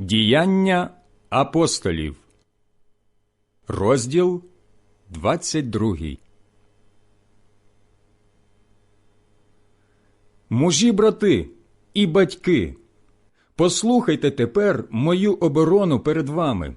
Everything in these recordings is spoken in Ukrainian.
Діяння апостолів, розділ 22. Мужі, брати і батьки, послухайте тепер мою оборону перед вами.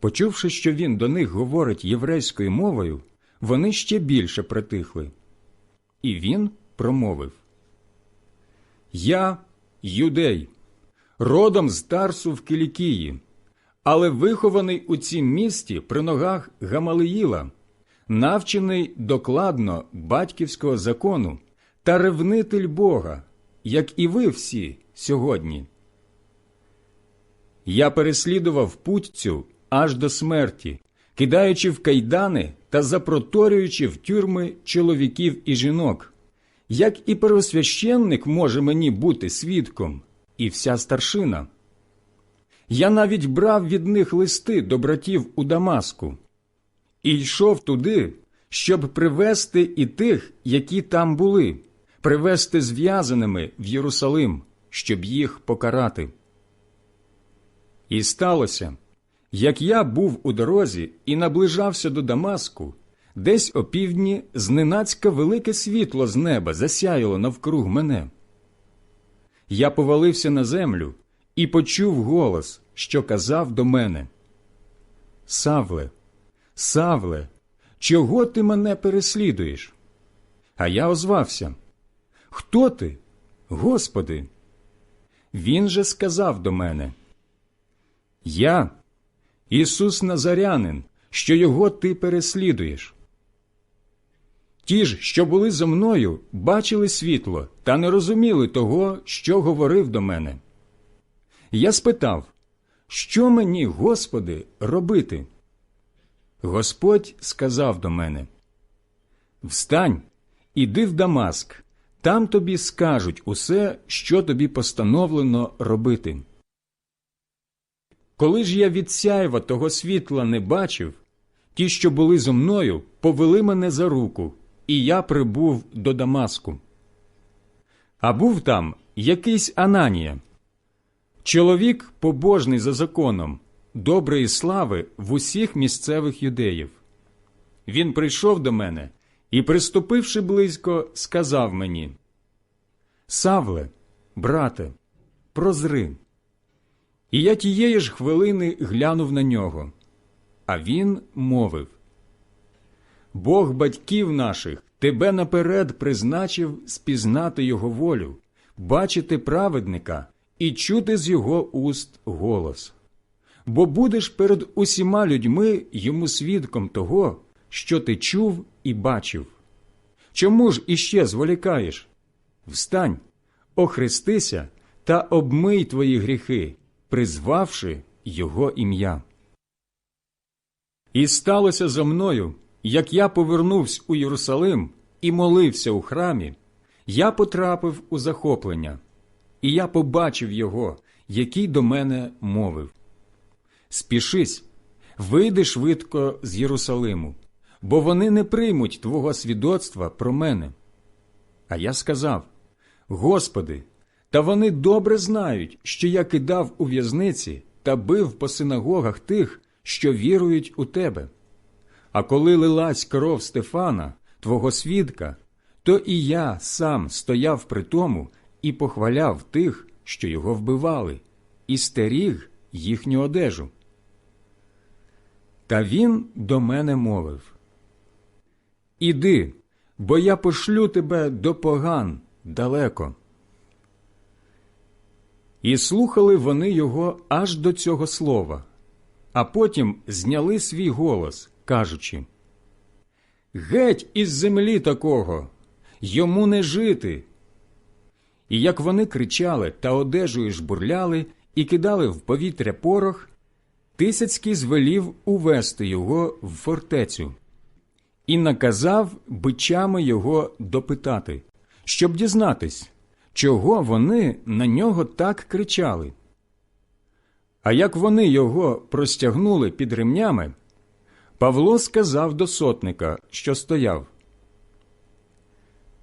Почувши, що він до них говорить єврейською мовою, вони ще більше притихли. І він промовив Я юдей, родом з Тарсу в Кілікії, але вихований у цім місті при ногах Гамалиїла, навчений докладно батьківського закону та ревнитель Бога, як і ви всі сьогодні. Я переслідував путь цю аж до смерті, кидаючи в кайдани та запроторюючи в тюрми чоловіків і жінок. Як і первосвященник може мені бути свідком, і вся старшина. Я навіть брав від них листи до братів у Дамаску і йшов туди, щоб привести і тих, які там були, привести зв'язаними в Єрусалим, щоб їх покарати. І сталося, як я був у дорозі і наближався до Дамаску, десь опівдні зненацька велике світло з неба засяяло навкруг мене. Я повалився на землю і почув голос, що казав до мене: Савле, Савле, чого ти мене переслідуєш? А я озвався: Хто ти, Господи? Він же сказав до мене: Я, Ісус Назарянин, що його ти переслідуєш. Ті ж, що були зо мною, бачили світло та не розуміли того, що говорив до мене. Я спитав, що мені, Господи, робити? Господь сказав до мене: Встань, іди в Дамаск, там тобі скажуть усе, що тобі постановлено робити. Коли ж я від сяйва того світла не бачив, ті, що були зо мною, повели мене за руку, і я прибув до Дамаску. А був там якийсь Ананія, чоловік побожний за законом, доброї слави в усіх місцевих юдеїв. Він прийшов до мене і, приступивши близько, сказав мені: Савле, брате, прозри. І я тієї ж хвилини глянув на нього. А він мовив Бог батьків наших тебе наперед призначив спізнати його волю, бачити праведника і чути з його уст голос. Бо будеш перед усіма людьми йому свідком того, що ти чув і бачив. Чому ж іще зволікаєш? Встань, охрестися та обмий твої гріхи, призвавши його ім'я. І сталося за мною, як я повернувся у Єрусалим і молився у храмі, я потрапив у захоплення, і я побачив його, який до мене мовив Спішись, вийди швидко з Єрусалиму, бо вони не приймуть твого свідоцтва про мене. А я сказав Господи, та вони добре знають, що я кидав у в'язниці та бив по синагогах тих, що вірують у тебе. А коли лилась кров Стефана, твого свідка, то і я сам стояв при тому і похваляв тих, що його вбивали, і стеріг їхню одежу. Та він до мене мовив Іди, бо я пошлю тебе до поган далеко. І слухали вони його аж до цього слова, а потім зняли свій голос, кажучи Геть із землі такого, йому не жити. І як вони кричали та одежею жбурляли і кидали в повітря порох, Тисяцький звелів увести його в фортецю і наказав бичами його допитати, щоб дізнатись, чого вони на нього так кричали. А як вони його простягнули під ремнями, Павло сказав до сотника, що стояв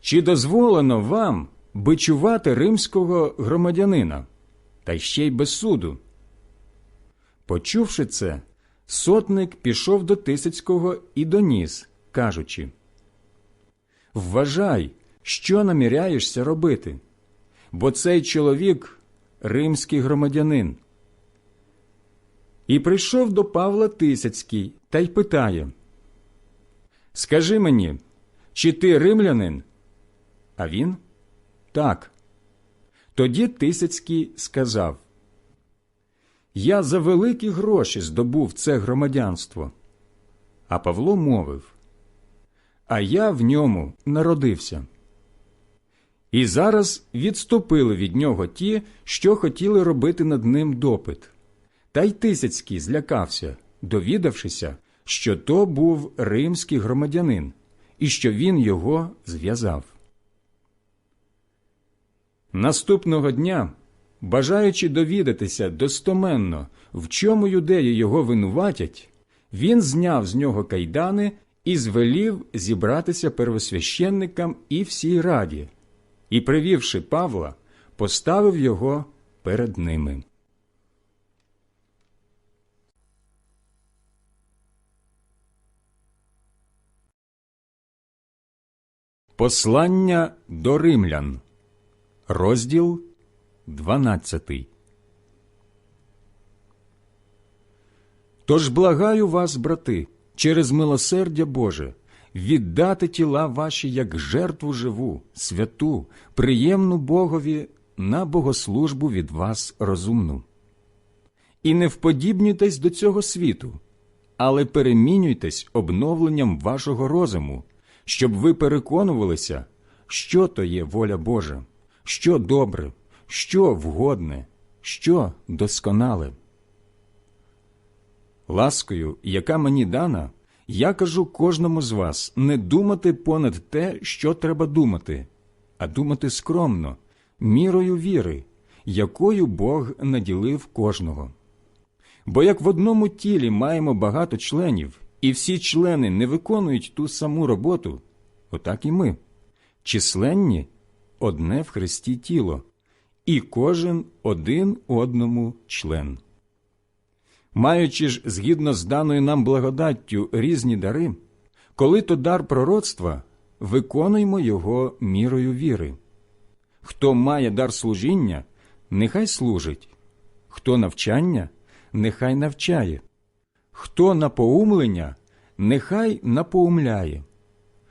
Чи дозволено вам бичувати римського громадянина? та ще й без суду. Почувши це, сотник пішов до Тисяцького і доніс, кажучи Вважай, що наміряєшся робити, бо цей чоловік римський громадянин. І прийшов до Павла Тисяцький та й питає Скажи мені, чи ти римлянин? А він так. Тоді Тисяцький сказав Я за великі гроші здобув це громадянство. А Павло мовив А я в ньому народився. І зараз відступили від нього ті, що хотіли робити над ним допит. Та й Тисяцький злякався, довідавшися, що то був римський громадянин і що він його зв'язав. Наступного дня, бажаючи довідатися достоменно, в чому юдеї його винуватять, він зняв з нього кайдани і звелів зібратися первосвященникам і всій раді, і, привівши Павла, поставив його перед ними. Послання до римлян, розділ 12 Тож благаю вас, брати, через милосердя Боже, віддати тіла ваші як жертву живу, святу, приємну Богові на богослужбу від вас розумну. І не вподібнюйтесь до цього світу, але перемінюйтесь обновленням вашого розуму, щоб ви переконувалися, що то є воля Божа, що добре, що вгодне, що досконале. Ласкою, яка мені дана, я кажу кожному з вас не думати понад те, що треба думати, а думати скромно, мірою віри, якою Бог наділив кожного. Бо як в одному тілі маємо багато членів, і всі члени не виконують ту саму роботу, отак і ми, численні одне в Христі тіло, і кожен один одному член. Маючи ж згідно з даною нам благодаттю різні дари, коли то дар пророцтва, виконуймо його мірою віри. Хто має дар служіння, нехай служить, хто навчання, нехай навчає, хто напоумлення, нехай напоумляє,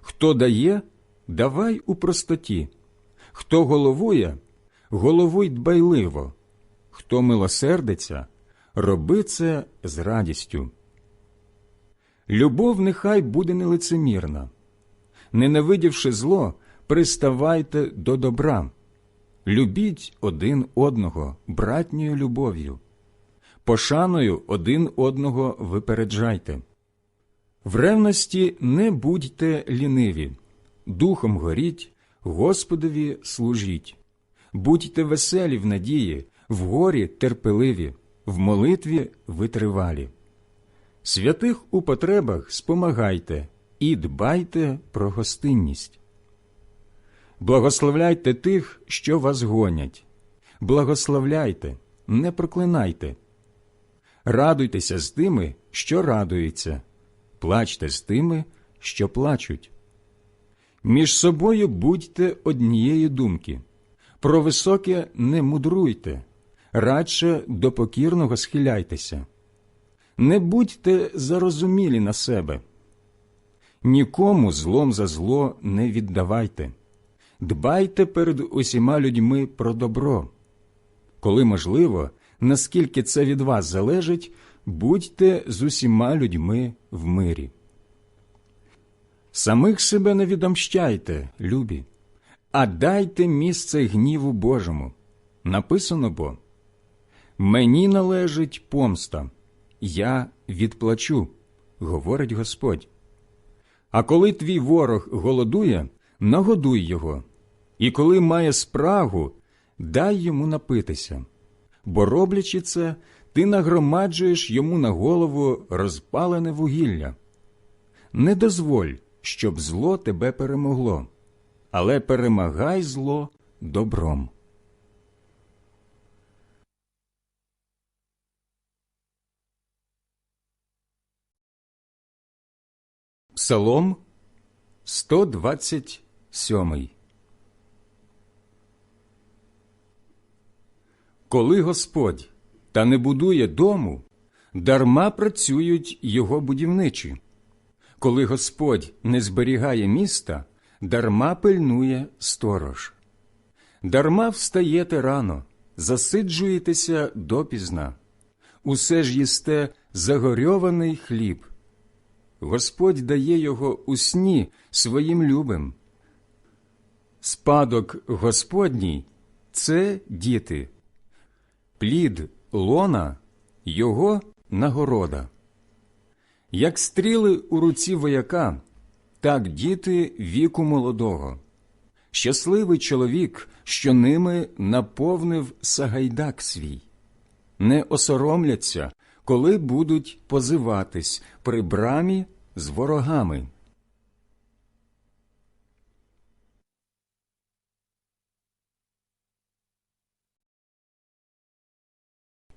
хто дає, давай у простоті, хто головує, головуй дбайливо, хто милосердиться, роби це з радістю. Любов нехай буде нелицемірна. Ненавидівши зло, приставайте до добра. Любіть один одного братньою любов'ю. Пошаною один одного випереджайте. В ревності не будьте ліниві, духом горіть, Господові служіть. Будьте веселі в надії, в горі терпеливі, в молитві витривалі. Святих у потребах спомагайте і дбайте про гостинність. Благословляйте тих, що вас гонять, благословляйте, не проклинайте. Радуйтеся з тими, що радуються, плачте з тими, що плачуть. Між собою будьте однієї думки, про високе не мудруйте, радше до покірного схиляйтеся. Не будьте зарозумілі на себе, нікому злом за зло не віддавайте, дбайте перед усіма людьми про добро. Коли можливо, наскільки це від вас залежить, будьте з усіма людьми в мирі. Самих себе не відомщайте, любі, а дайте місце гніву Божому. Написано бо Мені належить помста, я відплачу, говорить Господь. А коли твій ворог голодує, нагодуй його, і коли має спрагу, дай йому напитися, бо роблячи це, ти нагромаджуєш йому на голову розпалене вугілля. Не дозволь, щоб зло тебе перемогло, але перемагай зло добром. Псалом 127 Коли Господь та не будує дому, дарма працюють його будівничі. Коли Господь не зберігає міста, дарма пильнує сторож. Дарма встаєте рано, засиджуєтеся допізна. Усе ж їсте загорьований хліб. Господь дає його у сні своїм любим. Спадок Господній це діти, плід лона його нагорода. Як стріли у руці вояка, так діти віку молодого. Щасливий чоловік, що ними наповнив сагайдак свій. Не осоромляться, коли будуть позиватись при брамі з ворогами.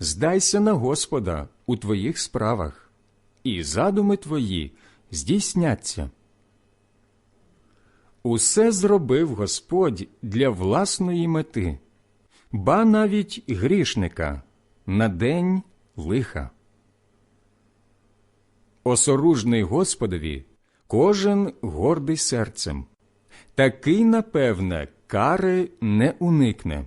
Здайся на Господа у твоїх справах, і задуми твої здійсняться. Усе зробив Господь для власної мети, ба навіть грішника на день лиха. Осоружний Господові кожен гордий серцем, такий, напевне, кари не уникне.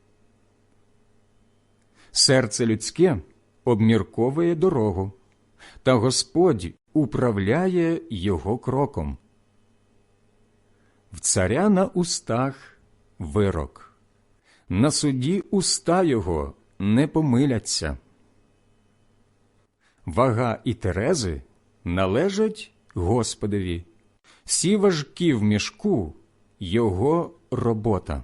Серце людське обмірковує дорогу, та Господь управляє його кроком. В царя на устах вирок, на суді уста його не помиляться. Вага і терези належать Господові, всі важкі в мішку його робота.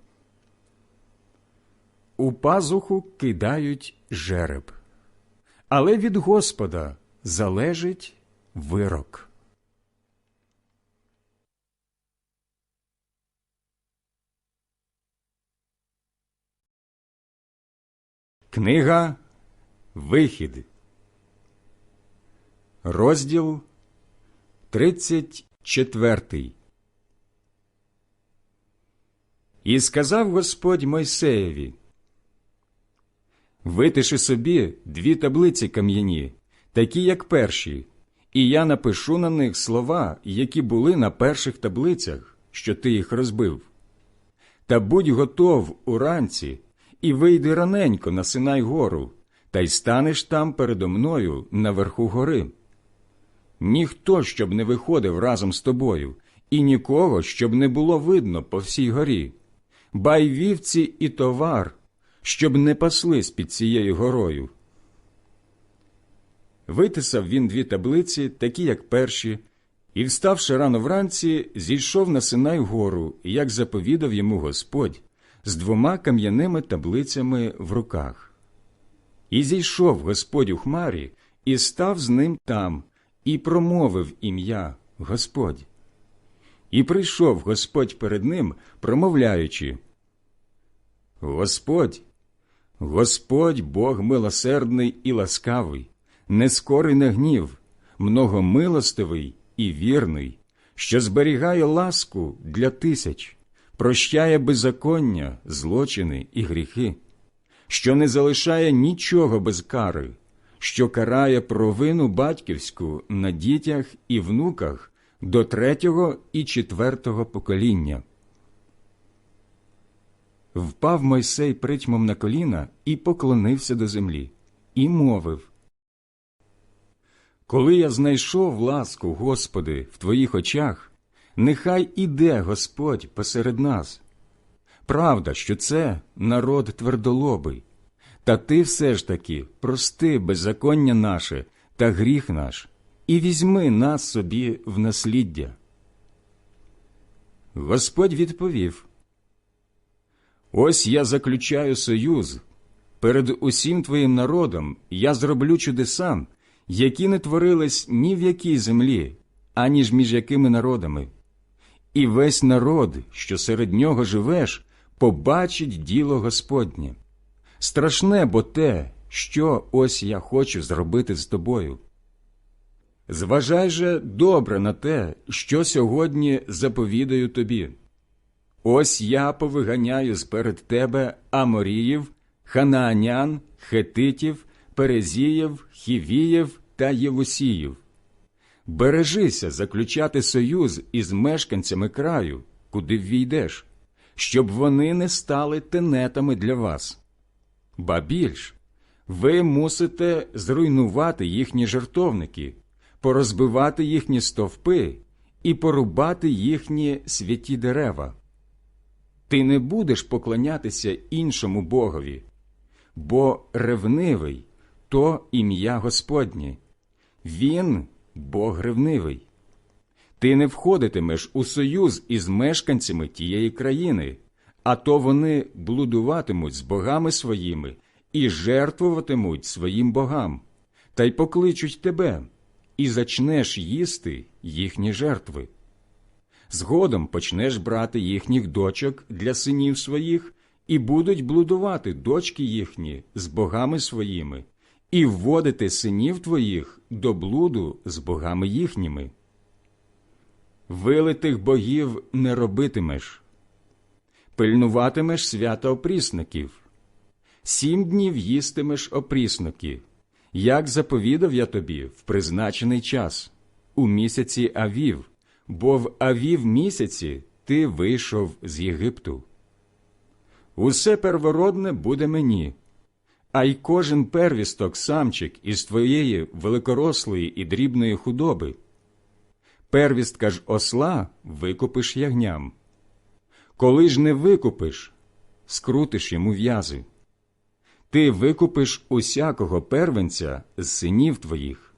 У пазуху кидають жереб, але від Господа залежить вирок. Книга Вихід, розділ 34 І сказав Господь Мойсеєві Витиши собі дві таблиці кам'яні, такі, як перші, і я напишу на них слова, які були на перших таблицях, що ти їх розбив. Та будь готов уранці, і вийди раненько на Синай гору, та й станеш там передо мною наверху гори. Ніхто, щоб не виходив разом з тобою, і нікого, щоб не було видно по всій горі, бай вівці і товар, щоб не паслись під цією горою. Витисав він дві таблиці, такі, як перші, і, вставши рано вранці, зійшов на Синай гору, як заповідав йому Господь, з двома кам'яними таблицями в руках. І зійшов Господь у хмарі, і став з ним там, і промовив ім'я Господь. І прийшов Господь перед ним, промовляючи Господь, Господь Бог милосердний і ласкавий, нескорий на гнів, многомилостивий і вірний, що зберігає ласку для тисяч, прощає беззаконня, злочини і гріхи, що не залишає нічого без кари, що карає провину батьківську на дітях і внуках до третього і четвертого покоління. Впав Мойсей притьмом на коліна і поклонився до землі, і мовив Коли я знайшов ласку, Господи, в Твоїх очах, нехай іде Господь посеред нас. Правда, що це народ твердолобий, та ти все ж таки прости беззаконня наше та гріх наш, і візьми нас собі в насліддя. Господь відповів Ось я заключаю союз. Перед усім твоїм народом я зроблю чудеса, які не творились ні в якій землі, аніж між якими народами. І весь народ, що серед нього живеш, побачить діло Господнє. Страшне бо те, що ось я хочу зробити з тобою. Зважай же добре на те, що сьогодні заповідаю тобі. Ось я повиганяю сперед тебе Аморіїв, Ханаанян, Хетитів, Перезіїв, Хівіїв та Євусіїв. Бережися заключати союз із мешканцями краю, куди ввійдеш, щоб вони не стали тенетами для вас. Ба більш, ви мусите зруйнувати їхні жертовники, порозбивати їхні стовпи і порубати їхні святі дерева. Ти не будеш поклонятися іншому богові, бо ревнивий то ім'я Господнє. Він Бог ревнивий. Ти не входитимеш у союз із мешканцями тієї країни, а то вони блудуватимуть з богами своїми і жертвуватимуть своїм богам, та й покличуть тебе, і зачнеш їсти їхні жертви. Згодом почнеш брати їхніх дочок для синів своїх, і будуть блудувати дочки їхні з богами своїми, і вводити синів твоїх до блуду з богами їхніми. Вилитих богів не робитимеш, пильнуватимеш свята опрісників, сім днів їстимеш опрісноки, як заповідав я тобі в призначений час, у місяці Авів, бо в Авів місяці ти вийшов з Єгипту. Усе первородне буде мені, а й кожен первісток самчик із твоєї великорослої і дрібної худоби. Первістка ж осла викупиш ягням. Коли ж не викупиш, скрутиш йому в'язи. Ти викупиш усякого первенця з синів твоїх.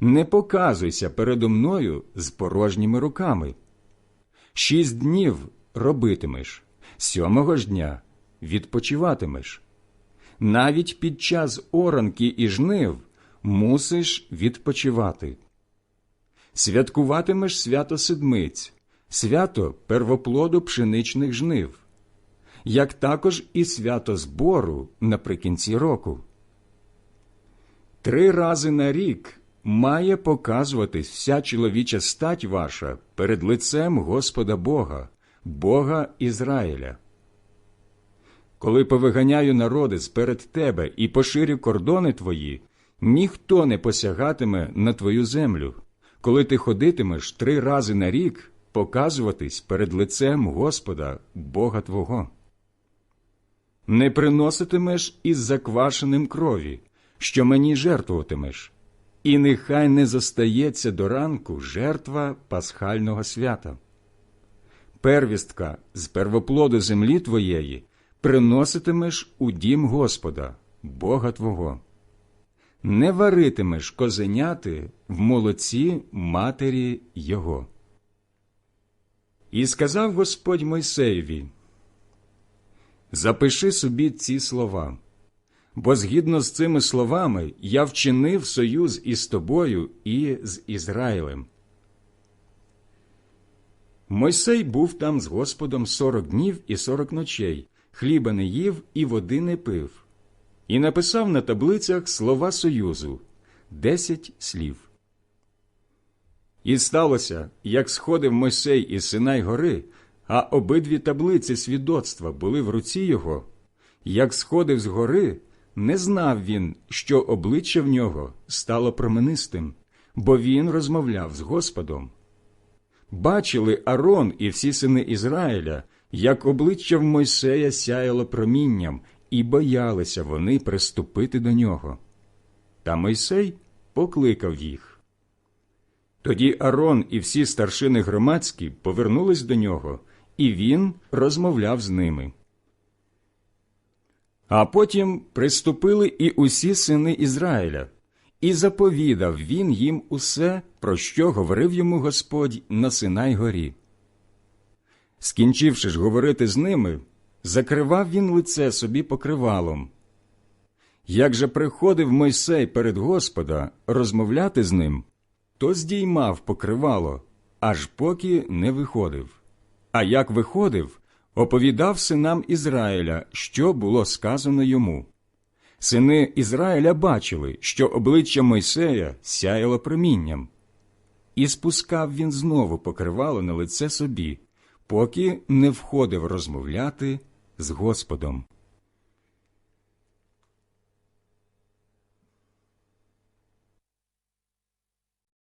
Не показуйся передо мною з порожніми руками. Шість днів робитимеш, сьомого ж дня відпочиватимеш. Навіть під час оранки і жнив мусиш відпочивати. Святкуватимеш свято седмиць, свято первоплоду пшеничних жнив, як також і свято збору наприкінці року. Три рази на рік має показуватись вся чоловіча стать ваша перед лицем Господа Бога, Бога Ізраїля. Коли повиганяю народи сперед тебе і поширю кордони твої, ніхто не посягатиме на твою землю, коли ти ходитимеш три рази на рік показуватись перед лицем Господа, Бога Твого. Не приноситимеш із заквашеним крові, що мені жертвуватимеш, і нехай не зостається до ранку жертва пасхального свята. Первістка з первоплоду землі твоєї приноситимеш у дім Господа, Бога Твого. Не варитимеш козеняти в молоці матері Його. І сказав Господь Мойсеєві, Запиши собі ці слова, бо згідно з цими словами я вчинив союз із тобою і з Ізраїлем. Мойсей був там з Господом сорок днів і сорок ночей, хліба не їв і води не пив, і написав на таблицях слова Союзу десять слів. І сталося, як сходив Мойсей із Синай гори, а обидві таблиці свідоцтва були в руці його, як сходив з гори, не знав він, що обличчя в нього стало променистим, бо він розмовляв з Господом. Бачили Арон і всі сини Ізраїля, як обличчя в Мойсея сяяло промінням, і боялися вони приступити до нього. Та Мойсей покликав їх. Тоді Арон і всі старшини громадські повернулись до нього, і він розмовляв з ними. А потім приступили і усі сини Ізраїля, і заповідав він їм усе, про що говорив йому Господь на Синай горі. Скінчивши ж говорити з ними, закривав він лице собі покривалом. Як же приходив Мойсей перед Господа розмовляти з ним, то здіймав покривало, аж поки не виходив. А як виходив, оповідав синам Ізраїля, що було сказано йому. Сини Ізраїля бачили, що обличчя Мойсея сяяло промінням. І спускав він знову покривало на лице собі, поки не входив розмовляти з Господом.